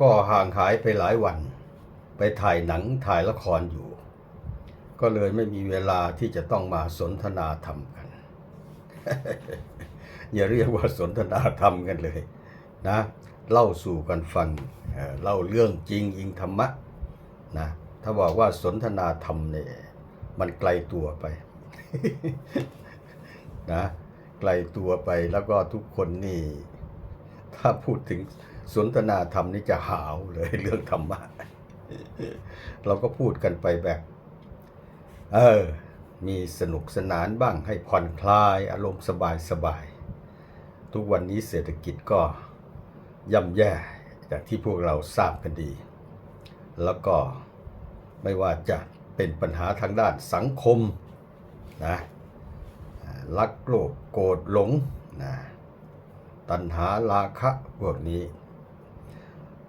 ก็ห่างหายไปหลายวัน ไปถ่ายหนังถ่ายละครอยู่ ก็เลยไม่มีเวลาที่จะต้องมาสนทนาธรรมกัน อย่าเรียกว่าสนทนาธรรมกันเลยนะ เล่าสู่กันฟังเล่าเรื่องจริงอิงธรรมะนะถ้าบอกว่าสนทนาธรรมเนี่ยมันไกลตัวไปนะไกลตัวไปแล้วก็ทุกคนนี่ ถ้าพูดถึง สนทนาธรรมนี่จะหาวเลยเรื่องธรรมะ เราก็พูดกันไปแบบ เออ มีสนุกสนานบ้างให้ผ่อนคลายอารมณ์สบายสบายๆทุกวันนี้เศรษฐกิจก็ย่ำแย่อย่างที่พวกเราทราบกันดี แล้วก็ไม่ว่าจะเป็นปัญหาทางด้านสังคมนะอ่ารักโลภโกรธหลงนะตัณหาราคะพวกนี้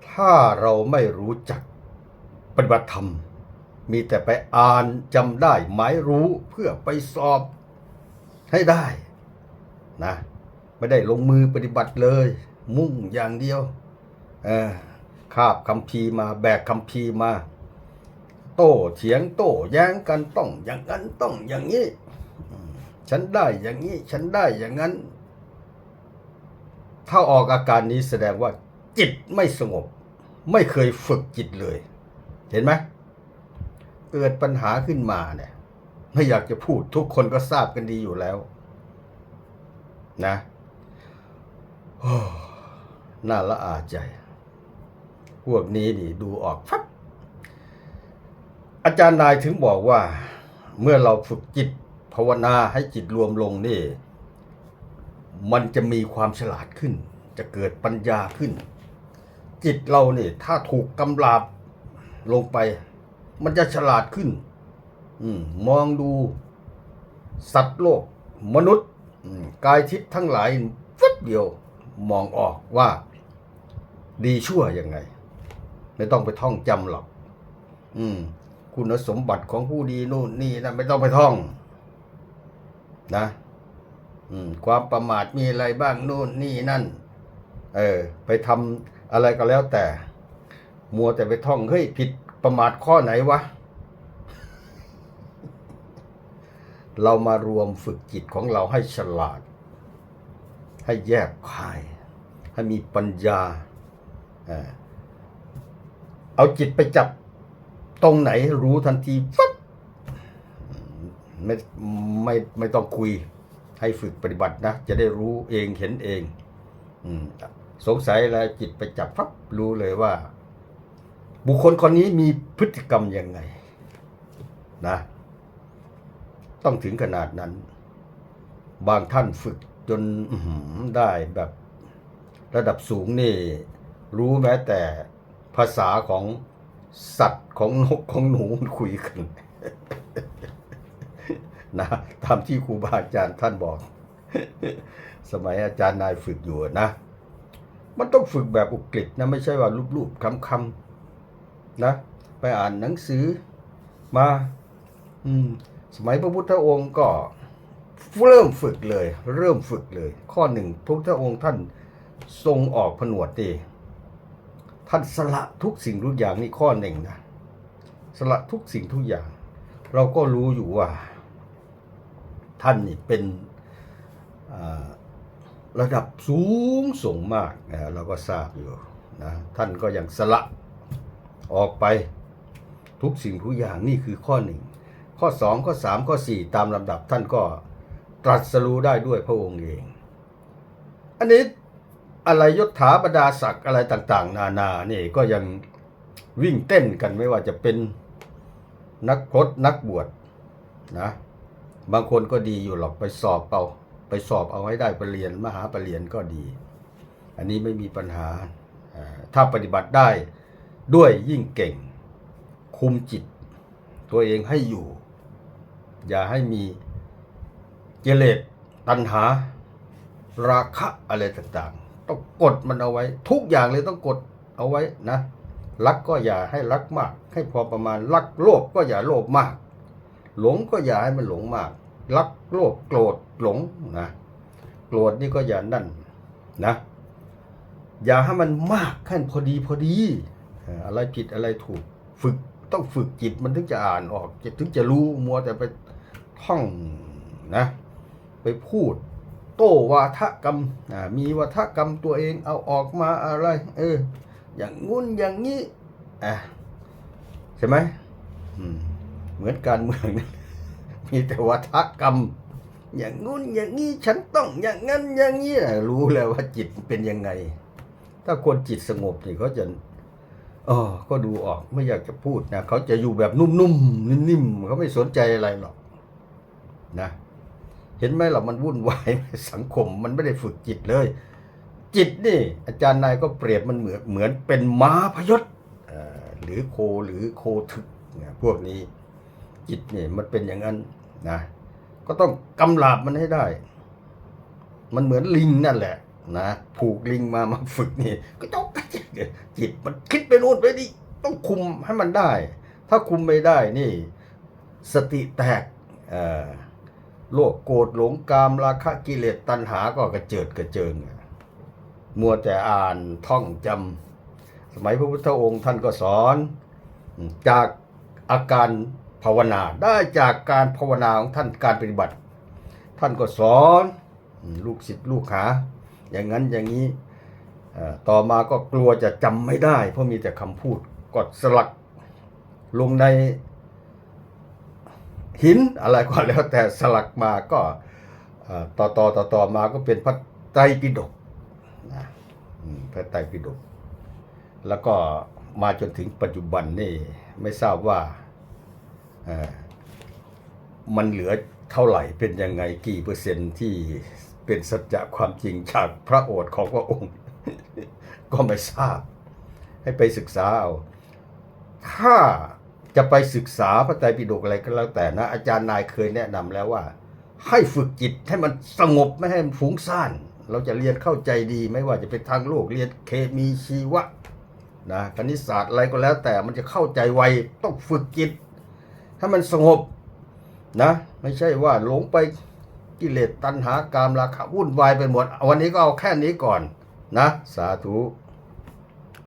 ถ้าเราไม่รู้จักปฏิบัติธรรม มีแต่ไปอ่านจำได้หมายรู้เพื่อไปสอบให้ได้นะไม่ได้ลงมือปฏิบัติเลย มุ่งอย่างเดียวเออคาบคำพีมาแบกคำพีมา โต้เถียงโต้แย้งกันต้องอย่างนั้นต้องอย่างนี้ ฉันได้อย่างนี้ ฉันได้อย่างนั้น ถ้าออกอาการนี้แสดงว่า จิตไม่สงบ ไม่เคยฝึกจิตเลย เห็นไหมเกิดปัญหาขึ้นมาเนี่ย ไม่อยากจะพูดทุกคนก็ทราบกันดีอยู่แล้ว นะน่าละอาใจ พวกนี้นี่ดูออกฟับอาจารย์นายถึงบอกว่า เมื่อเราฝึกจิตภาวนาให้จิตรวมลงนี่ มันจะมีความฉลาดขึ้น จะเกิดปัญญาขึ้น จิตเราเนี่ยถ้าถูกกำลาบลงไป มันจะฉลาดขึ้น อืมมองดูสัตว์โลก มนุษย์กายทิพย์ทั้งหลายฟึบเดียวมองออกว่า ดีชั่วยังไง ไม่ต้องไปท่องจำหรอก อืม คุณสมบัติของผู้ดีนู่นนี่นะไม่ต้องไปท่อง นะความประมาทมีอะไรบ้างนู่นนี่นั่น เออ ไปทำ อะไรก็แล้วแต่ มัวแต่ไปท่องเฮ้ยผิดประมาทข้อไหนวะ เรามารวมฝึกจิตของเราให้ฉลาด ให้แยกคาย ให้มีปัญญาเออเอาจิตไปจับตรงไหนรู้ทันทีฟับไม่ไม่ไม่ต้องคุยให้ฝึกปฏิบัตินะ จะได้รู้เองเห็นเอง อืม สงสัยแล้วจิตไปจับฟับรู้เลยว่า บุคคลคนนี้มีพฤติกรรมยังไงนะ ต้องถึงขนาดนั้น บางท่านฝึกจนได้แบบระดับสูงนี่ รู้แม้แต่ภาษาของสัตว์ของนกของหนูคุยกันนะตามที่ครูบาอาจารย์ท่านบอก สมัยอาจารย์นายฝึกอยู่นะ มันต้องฝึกแบบอุกฤษนะไม่ใช่ว่ารูปๆคำๆนะไปอ่านหนังสือมาอืมสมัยพระพุทธองค์ก็เริ่มฝึกเลย เริ่มฝึกเลย ข้อหนึ่งพระพุทธองค์ท่านทรงออกผนวดดีท่านสละทุกสิ่งทุกอย่างนี่ข้อหนึ่งนะสละทุกสิ่งทุกอย่าง เราก็รู้อยู่ว่า ท่านนี่เป็นอ่า ระดับสูงส่งมากนะเราก็ทราบอยู่นะท่านก็ยังสละออกไปทุกสิ่งทุกอย่างนี่คือข้อหนึ่งข้อสองข้อสามข้อสี่ตามลำดับท่านก็ตรัสรู้ได้ด้วยพระองค์เอง อันนี้อะไรยศถาบรรดาศักดิ์อะไรต่าง ๆ นานานี่ก็ยังวิ่งเต้นกันไม่ว่าจะเป็นนักพรตนักบวชนะบางคนก็ดีอยู่หรอกไปสอบเอา ไปสอบเอาให้ได้ปรริญญามหาปรริญญาก็ดี อันนี้ไม่มีปัญหา ถ้าปฏิบัติได้ด้วยยิ่งเก่ง คุมจิต ตัวเองให้อยู่ อย่าให้มีเจเลสตัณหา ราคะอะไรต่างๆ ต้องกดมันเอาไว้ ทุกอย่างเลยต้องกดเอาไว้นะรักก็อย่าให้รักมาก ให้พอประมาณรักโลภก็อย่าโลภมาก หลงก็อย่าให้มันหลงมาก รักโลภโกรธหลงนะโกรธนี่ก็อย่านั่นนะ อย่าให้มันมากขั้นพอดีพอดี อะไรผิดอะไรถูกฝึกต้องฝึกจิตมันถึงจะอ่านออกจถึงจะรู้มัวแต่ไปท่องนะ ไปพูด โต้วาทกรรมมีวาทกรรมตัวเองเอาออกมาอะไร เออ อย่างงุ้นอย่างนี้อะใช่ไหมอืมเหมือนการเมือง มีแต่วาทกรรม อย่างงุ้นอย่างนี้ฉันต้องอย่างนั้นอย่างนี้รู้แล้วว่าจิตเป็นยังไง ถ้าคนจิตสงบนี่เขาจะอ๋อก็ดูออกไม่อยากจะพูดนะเขาจะอยู่แบบนุ่มๆนิ่มๆเขาไม่สนใจอะไรหรอกนะ เห็นไหมล่ะมันวุ่นวายสังคมมันไม่ได้ฝึกจิตเลย จิตนี่ อาจารย์นายก็เปรียบมันเหมือนเหมือนเป็นม้าพยศหรือโคหรือโคถึกพวกนี้ จิตนี่มันเป็นอย่างนั้น นะ ก็ต้องกำลาบมันให้ได้ มันเหมือนลิงนั่นแหละ นะผูกลิงมามาฝึกนี่ ก็ต้องจิตมันคิดไปโน่นไปนี่ต้องคุมให้มันได้ ถ้าคุมไม่ได้นี่ สติแตกเอ่อโลภโกรธหลงกามราคะกิเลสตัณหาก็กระเจิดกระเจิงมัวแต่อ่านท่องจำสมัยพระพุทธองค์ท่านก็สอนจากอาการ ภาวนาได้จากการภาวนาของท่านการปฏิบัติ ท่านก็สอนลูกศิษย์ลูกหาอย่างนั้นอย่างนี้ต่อมาก็กลัวจะจำไม่ได้ เพราะมีแต่คำพูดก็สลักลงในหินอะไรก็แล้วแต่สลักมาก็ต่อต่อต่อต่อมาก็เป็นพระไตรปิฎกนะพระไตรปิฎกแล้วก็มาจนถึงปัจจุบันนี่ไม่ทราบว่า มันเหลือเท่าไหร่เป็นยังไงกี่เปอร์เซ็นต์ที่เป็นสัจจะความจริงจากพระโอษฐ์ของพระองค์ ก็ไม่ทราบ ให้ไปศึกษาเอา ถ้าจะไปศึกษาพระไตรปิฎกอะไรก็แล้วแต่นะ อาจารย์นายเคยแนะนำแล้วว่า ให้ฝึกจิตให้มันสงบไม่ให้มันฟุ้งซ่าน เราจะเรียนเข้าใจดีไม่ว่าจะเป็นทางโลกเรียนเคมีชีวะนะคณิตศาสตร์อะไรก็แล้วแต่มันจะเข้าใจไวต้องฝึกจิต ให้มันสงบนะ ไม่ใช่ว่าหลงไปกิเลสตัณหากามราคะวุ่นวายไปหมด วันนี้ก็เอาแค่นี้ก่อนนะ สาธุ